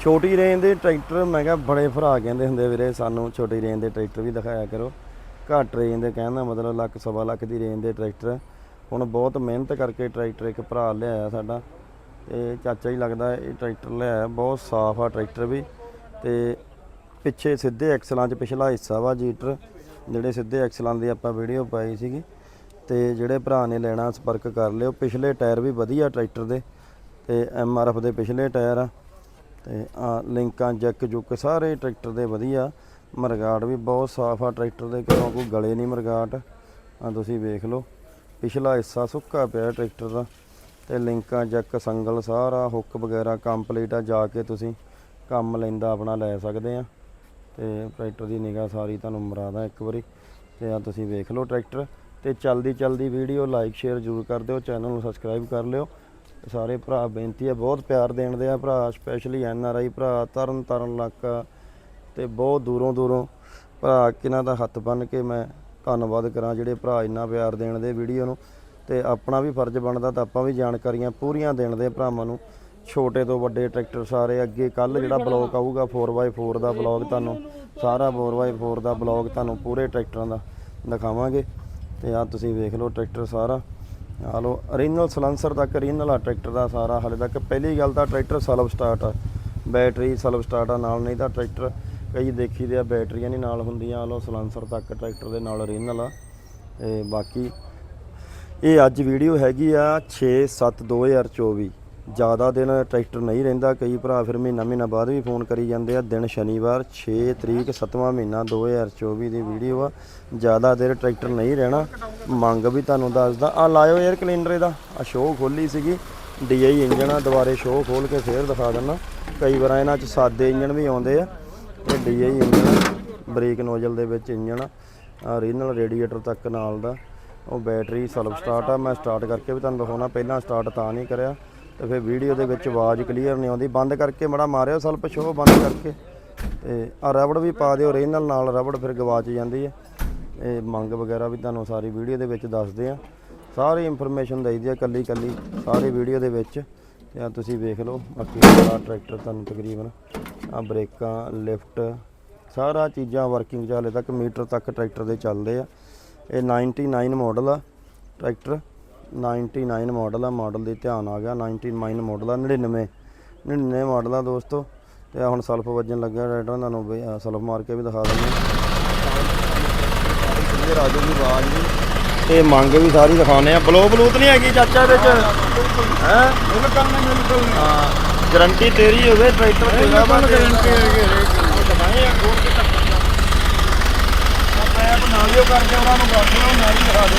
ਛੋਟੀ ਰੇਂਜ ਦੇ ਟਰੈਕਟਰ ਮੈਂ ਕਿਹਾ ਬੜੇ ਭਰਾ ਕਹਿੰਦੇ ਹੁੰਦੇ ਵੀਰੇ, ਸਾਨੂੰ ਛੋਟੀ ਰੇਂਜ ਦੇ ਟਰੈਕਟਰ ਵੀ ਦਿਖਾਇਆ ਕਰੋ। ਘੱਟ ਰੇਂਜ ਦੇ ਕਹਿਣ ਦਾ ਮਤਲਬ ਲੱਖ, ਸਵਾ ਲੱਖ ਦੀ ਰੇਂਜ ਦੇ ਟਰੈਕਟਰ ਹੁਣ ਬਹੁਤ ਮਿਹਨਤ ਕਰਕੇ ਟਰੈਕਟਰ ਇੱਕ ਭਰਾ ਲਿਆਇਆ ਸਾਡਾ। ਤੇ ਚਾਚਾ ਹੀ ਲੱਗਦਾ ਇਹ ਟਰੈਕਟਰ ਲਿਆਇਆ, ਬਹੁਤ ਸਾਫ਼ ਆ ਟਰੈਕਟਰ ਵੀ। ਤੇ ਪਿੱਛੇ ਸਿੱਧੇ ਐਕਸਲਾਂ 'ਚ ਪਿਛਲਾ ਹਿੱਸਾ ਵਾ ਜੀਟਰ, ਜਿਹੜੇ ਸਿੱਧੇ ਐਕਸਲਾਂ ਦੀ ਆਪਾਂ ਵੀਡੀਓ ਪਾਈ ਸੀਗੀ। ਤੇ ਜਿਹੜੇ ਭਰਾ ਨੇ ਲੈਣਾ ਸੰਪਰਕ ਕਰ ਲਿਓ, ਪਿਛਲੇ ਟਾਇਰ ਵੀ ਵਧੀਆ ਟਰੈਕਟਰ ਦੇ। ਤੇ ਐਮ ਆਰ ਐਫ ਦੇ ਪਿਛਲੇ ਟਾਇਰ ਆ। ਤੇ ਆ ਲਿੰਕਾਂ ਜੈਕ ਜੁੱਕ ਸਾਰੇ ਟਰੈਕਟਰ ਦੇ ਵਧੀਆ। ਮਰਗਾਟ ਵੀ ਬਹੁਤ ਸਾਫ਼ ਆ ਟਰੈਕਟਰ ਦੇ ਕਿਉਂ ਕੋਈ ਗਲੇ ਨਹੀਂ ਮਰਗਾਟ। ਆ ਤੁਸੀਂ ਵੇਖ ਲਓ, ਪਿਛਲਾ ਹਿੱਸਾ ਸੁੱਕਾ ਪਿਆ ਟਰੈਕਟਰ ਦਾ। ਤੇ ਲਿੰਕਾਂ ਜੈਕ ਸੰਗਲ ਸਾਰਾ, ਹੁੱਕ ਵਗੈਰਾ ਕੰਪਲੀਟ ਆ, ਜਾ ਕੇ ਤੁਸੀਂ ਕੰਮ ਲੈਂਦਾ ਆਪਣਾ ਲੈ ਸਕਦੇ ਆ। ਤੇ ਟਰੈਕਟਰ ਦੀ ਨਿਗਾਹ ਸਾਰੀ ਤੁਹਾਨੂੰ ਮਰਾਦਾ ਇੱਕ ਵਾਰੀ। ਤੇ ਆ ਤੁਸੀਂ ਵੇਖ ਲਓ ਟਰੈਕਟਰ। ਤੇ ਚਲਦੀ ਚਲਦੀ ਵੀਡੀਓ ਲਾਈਕ, ਸ਼ੇਅਰ ਜ਼ਰੂਰ ਕਰ ਦਿਓ, ਚੈਨਲ ਨੂੰ ਸਬਸਕ੍ਰਾਈਬ ਕਰ ਲਿਓ। ਸਾਰੇ ਭਰਾ ਬੇਨਤੀ ਹੈ, ਬਹੁਤ ਪਿਆਰ ਦੇਣ ਦੇ ਆ ਭਰਾ ਸਪੈਸ਼ਲੀ ਐਨ ਆਰ ਆਈ ਭਰਾ, ਤਰਨ ਤਰਨ ਇਲਾਕਾ ਤੇ ਬਹੁਤ ਦੂਰੋਂ ਦੂਰੋਂ ਭਰਾ ਕਿਨਾਂ ਦਾ ਹੱਥ ਬੰਨ ਕੇ ਮੈਂ ਧੰਨਵਾਦ ਕਰਾਂ, ਜਿਹੜੇ ਭਰਾ ਇੰਨਾ ਪਿਆਰ ਦੇਣ ਦੇ ਵੀਡੀਓ ਨੂੰ ਤੇ ਆਪਣਾ ਵੀ ਫਰਜ਼ ਬਣਦਾ ਤਾਂ ਆਪਾਂ ਵੀ ਜਾਣਕਾਰੀਆਂ ਪੂਰੀਆਂ ਦੇਣ ਦੇ ਭਰਾਵਾਂ ਨੂੰ। ਛੋਟੇ ਤੋਂ ਵੱਡੇ ਟਰੈਕਟਰ ਸਾਰੇ, ਅੱਗੇ ਕੱਲ ਜਿਹੜਾ ਬਲੌਗ ਆਊਗਾ 4x4 ਦਾ ਬਲੌਗ ਤੁਹਾਨੂੰ, ਸਾਰਾ 4x4 ਦਾ ਬਲੌਗ ਤੁਹਾਨੂੰ ਪੂਰੇ ਟਰੈਕਟਰਾਂ ਦਾ ਦਿਖਾਵਾਂਗੇ। ਤੇ ਆ ਤੁਸੀਂ ਵੇਖ ਲਓ ਟਰੈਕਟਰ ਸਾਰਾ। ਆ ਲੋ ਓਰੀਜਨਲ ਸਲੈਂਸਰ ਤੱਕ ਓਰੀਜਨਲ ਆ ਟਰੈਕਟਰ ਦਾ ਸਾਰਾ ਹਾਲੇ ਤੱਕ। ਪਹਿਲੀ ਗੱਲ ਤਾਂ ਟਰੈਕਟਰ ਸਲਵ ਸਟਾਰਟ ਆ। ਬੈਟਰੀ ਸਲਵ ਸਟਾਰਟ ਆ, ਨਾਲ ਨਹੀਂ ਤਾਂ ਟਰੈਕਟਰ ਕਈ ਦੇਖੀ ਦੇ ਆ ਬੈਟਰੀਆਂ ਨਹੀਂ ਨਾਲ ਹੁੰਦੀਆਂ। ਆ ਲੋ ਸਲੈਂਸਰ ਤੱਕ ਟਰੈਕਟਰ ਦੇ ਨਾਲ ਓਰੀਜਨਲ ਆ। ਤੇ ਬਾਕੀ ਇਹ ਅੱਜ ਵੀਡੀਓ ਹੈਗੀ ਆ 6 7 2024 ਜ਼ਿਆਦਾ ਦਿਨ ਟਰੈਕਟਰ ਨਹੀਂ ਰਹਿੰਦਾ, ਕਈ ਭਰਾ ਫਿਰ ਮਹੀਨਾ ਮਹੀਨਾ ਬਾਅਦ ਵੀ ਫੋਨ ਕਰੀ ਜਾਂਦੇ ਆ। ਦਿਨ ਸ਼ਨੀਵਾਰ 6 ਤਰੀਕ 7ਵਾਂ ਮਹੀਨਾ 2024 ਦੀ ਵੀਡੀਓ ਆ। ਜ਼ਿਆਦਾ ਦੇਰ ਟਰੈਕਟਰ ਨਹੀਂ ਰਹਿਣਾ। ਮੰਗ ਵੀ ਤੁਹਾਨੂੰ ਦੱਸਦਾ। ਆ ਲਾਇਓ 에ਅਰ ਕਲੀਨਰ ਇਹਦਾ। ਆ ਸ਼ੋਅ ਖੋਲੀ ਸੀਗੀ। ਡੀਆਈ ਇੰਜਨ ਆ, ਦੁਬਾਰੇ ਸ਼ੋਅ ਖੋਲ ਕੇ ਫੇਰ ਦਿਖਾ ਦਿੰਦਾ। ਕਈ ਵਾਰ ਇਹਨਾਂ 'ਚ ਸਾਦੇ ਇੰਜਨ ਵੀ ਆਉਂਦੇ ਆ। ਤੇ ਡੀਆਈ ਇੰਜਨ ਬ੍ਰੇਕ ਨੋਜ਼ਲ ਦੇ ਵਿੱਚ ਇੰਜਨ ਆ। ਓਰੀਜਨਲ ਰੇਡੀਏਟਰ ਤੱਕ ਨਾਲ ਦਾ। ਉਹ ਬੈਟਰੀ ਸੈਲਫ ਸਟਾਰਟ ਆ। ਮੈਂ ਸਟਾਰਟ ਕਰਕੇ ਵੀ ਤੁਹਾਨੂੰ ਦਿਖਾਉਣਾ। ਪਹਿਲਾਂ ਸਟਾਰਟ ਤਾਂ ਨਹੀਂ ਕਰਿਆ। ਤੇ ਫਿਰ ਵੀਡੀਓ ਦੇ ਵਿੱਚ ਆਵਾਜ਼ ਕਲੀਅਰ ਨਹੀਂ ਆਉਂਦੀ। ਬੰਦ ਕਰਕੇ ਮੜਾ ਮਾਰਿਓ ਸੈਲਫ ਸ਼ੋ ਬੰਦ ਕਰਕੇ। ਤੇ ਆ ਰਬੜ ਵੀ ਪਾ ਦਿਓ ਓਰੀਜਨਲ ਨਾਲ ਰਬੜ ਫਿਰ ਗਵਾਚ ਜਾਂਦੀ ਹੈ। ਇਹ ਮੰਗ ਵਗੈਰਾ ਵੀ ਤੁਹਾਨੂੰ ਸਾਰੀ ਵੀਡੀਓ ਦੇ ਵਿੱਚ ਦੱਸਦੇ ਆ ਸਾਰੀ ਇਨਫੋਰਮੇਸ਼ਨ ਦਈਦੀ ਆ ਕੱਲੀ ਕੱਲੀ, ਸਾਰੀ ਵੀਡੀਓ ਦੇ ਵਿੱਚ। ਤੇ ਆ ਤੁਸੀਂ ਵੇਖ ਲਓ, ਬਾਕੀ ਸਾਰਾ ਟਰੈਕਟਰ ਤੁਹਾਨੂੰ ਤਕਰੀਬਨ ਆ ਬ੍ਰੇਕਾਂ ਲਿਫਟ ਸਾਰਾ ਚੀਜ਼ਾਂ ਵਰਕਿੰਗ ਚ ਹਾਲੇ ਤੱਕ, ਮੀਟਰ ਤੱਕ ਟਰੈਕਟਰ ਦੇ ਚੱਲਦੇ ਆ। ਇਹ 99 ਮਾਡਲ ਆ ਟਰੈਕਟਰ 99 ਮਾਡਲ ਆ ਮਾਡਲ ਦੇ ਧਿਆਨ ਆ ਗਿਆ 99 ਮਾਡਲ ਆ 99 99 ਮਾਡਲ ਆ ਦੋਸਤੋ। ਤੇ ਹੁਣ ਸਲਫ ਵੱਜਣ ਲੱਗਿਆ ਟਰੈਕਟਰ ਤੁਹਾਨੂੰ ਸਲਫ ਮਾਰ ਕੇ ਵੀ ਦਿਖਾ ਦਿੰਦੇ ਇਹ ਰਾਜੂ ਦੀ ਆਵਾਜ਼ ਵੀ। ਤੇ ਮੰਗ ਵੀ ਸਾਰੀ ਦਿਖਾਉਨੇ ਆ ਬਲੋ ਬਲੂਤ ਨਹੀਂ ਹੈਗੀ ਚਾਚਾ ਇਹਦੇ ਚ। ਹੈ? ਬਿਲਕੁਲ ਨਹੀਂ ਬਿਲਕੁਲ ਨਹੀਂ ਹਾਂ ਗਾਰੰਟੀ ਤੇਰੀ ਹੋਵੇ ਟਰੈਕਟਰ ਤੇਰਾ ਵਾ ਗਾਰੰਟੀ ਹੈਗੀ ਦਬਾਏ ਆ ਗੋਲ ਕੇ ਤੱਕ ਪੈਪ ਨਾਲ ਹੀ ਕਰਕੇ ਉਹਨਾਂ ਨੂੰ ਦਿਓ ਨਾਲ ਹੀ ਦਿਖਾ ਦੇ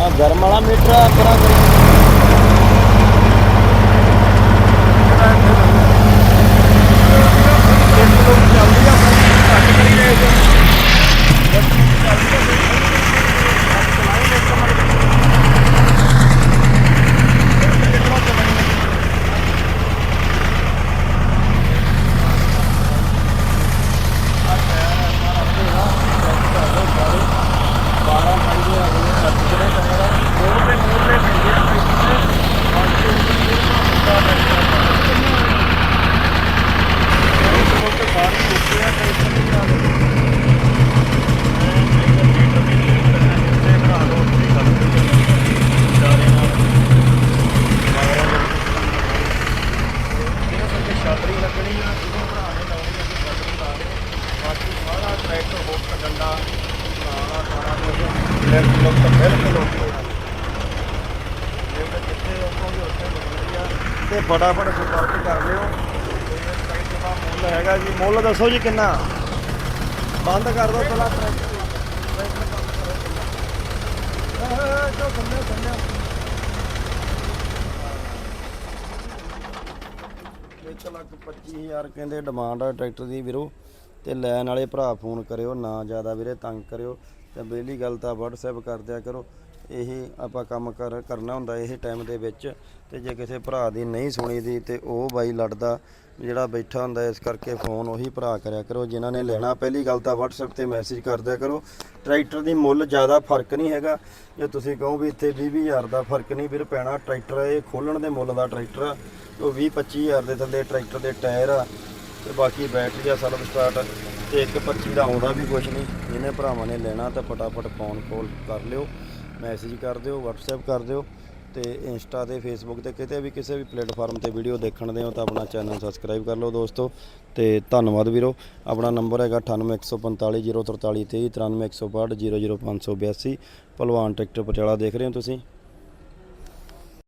ਆ ਗਰਮ ਵਾਲਾ ਮੀਟਰ ਆ ਪਰਾਂ ਕਰੀ ਛਾਤਰੀ ਲੱਗਣੀ ਭਰਾ ਨੇ ਲਾਉਣੀ ਆ ਜੀ ਲਾ ਦੇ ਬਾਕੀ ਸਾਰਾ ਟਰੈਕਟਰ ਹੁੱਕ ਡੰਡਾ ਸਾਰਾ ਸਾਰਾ ਕੁਝ ਲੈਫਟ ਲੁੱਕ ਤਾਂ ਬਿਲਕੁਲ ਓਕੇ ਆ ਜੇ ਤਾਂ ਜਿੱਥੇ ਰੋਕੋਗੇ ਉੱਥੇ ਮਿਲਣੀ ਆ ਤੇ ਫਟਾਫਟ ਸੰਪਰਕ ਕਰ ਲਿਓ। ਟਰੈਕਟਰ ਦਾ ਮੁੱਲ ਹੈਗਾ ਜੀ ਮੁੱਲ ਦੱਸੋ ਜੀ ਕਿੰਨਾ? ਬੰਦ ਕਰ ਦਿਓ ਪਹਿਲਾਂ। ਟਰੈਕਟਰ ਟਰੈਕਟਰ ਬੰਦ ਕਰੋ ਜੋ ਸੰਨੇ ਸੰਨੇ ਇੱਕ ਲੱਖ 25000 ਕਹਿੰਦੇ ਡਿਮਾਂਡ ਆ ਟਰੈਕਟਰ ਦੀ ਵੀਰੋ, ਤੇ ਲੈਣ ਵਾਲੇ ਭਰਾ ਫੋਨ ਕਰਿਓ, ਨਾ ਜ਼ਿਆਦਾ ਵੀਰੇ, ਤੰਗ ਕਰਿਓ, ਤੇ ਪਹਿਲੀ ਗੱਲ ਤਾਂ WhatsApp ਕਰ ਦਿਆ ਕਰੋ। ਇਹ ਆਪਾਂ ਕੰਮ ਕਰ, ਕਰਨਾ ਹੁੰਦਾ ਇਹ ਟਾਈਮ ਦੇ ਵਿੱਚ। ਤੇ ਜੇ ਕਿਸੇ ਭਰਾ ਦੀ ਨਹੀਂ ਸੁਣੀ ਦੀ ਤੇ ਉਹ ਬਾਈ ਲੜਦਾ, ਜਿਹੜਾ ਬੈਠਾ ਹੁੰਦਾ ਇਸ ਕਰਕੇ ਫੋਨ ਉਹੀ ਭਰਾ ਕਰਿਆ ਕਰੋ। ਜਿਨ੍ਹਾਂ ਨੇ ਲੈਣਾ, ਪਹਿਲੀ ਗੱਲ ਤਾਂ WhatsApp ਤੇ ਮੈਸੇਜ ਕਰ ਦਿਆ ਕਰੋ। ਟਰੈਕਟਰ ਦੀ ਮੁੱਲ ਜ਼ਿਆਦਾ ਫ਼ਰਕ ਨਹੀਂ ਹੈਗਾ। ਜੇ ਤੁਸੀਂ ਕਹੋ ਵੀ ਇੱਥੇ 20 ਹਜ਼ਾਰ ਦਾ ਫ਼ਰਕ ਨਹੀਂ ਵੀਰ ਪੈਣਾ ਟਰੈਕਟਰ ਇਹ ਖੋਲਣ ਦੇ ਮੁੱਲ ਦਾ ਟਰੈਕਟਰ ਆ। ਉਹ 20 25 ਹਜ਼ਾਰ ਦੇ ਥੱਲੇ ਟਰੈਕਟਰ ਦੇ ਟਾਇਰ ਆ। ਤੇ ਬਾਕੀ ਬੈਟਰੀ ਆ ਸਲਵ ਸਟਾਰਟ ਤੇ ਇੱਕ 25 ਦਾ ਆਉਂਦਾ ਵੀ ਕੁਝ ਨਹੀਂ। ਜਿਹਨੇ ਭਰਾਵਾਂ ਨੇ ਲੈਣਾ ਤਾਂ ਫਟਾਫਟ ਫੋਨ ਕਾਲ ਕਰ ਲਿਓ। ਮੈਸੇਜ ਕਰ ਦਿਓ, WhatsApp ਕਰ ਦਿਓ ਤੇ ਇੰਸਟਾ ਤੇ ਫੇਸਬੁੱਕ ਤੇ ਕਿਤੇ ਵੀ ਕਿਸੇ ਵੀ ਪਲੇਟਫਾਰਮ ਤੇ ਵੀਡੀਓ ਦੇਖਣ ਦੇ ਹੋ ਤਾਂ ਆਪਣਾ ਚੈਨਲ ਸਬਸਕ੍ਰਾਈਬ ਕਰ ਲਓ ਦੋਸਤੋ ਤੇ ਧੰਨਵਾਦ ਵੀਰੋ। ਆਪਣਾ ਨੰਬਰ ਹੈਗਾ 9814504323 93162 00582 ਭਲਵਾਨ ਟਰੈਕਟਰ ਪਟਿਆਲਾ ਦੇਖ ਰਹੇ ਹੋ ਤੁਸੀਂ।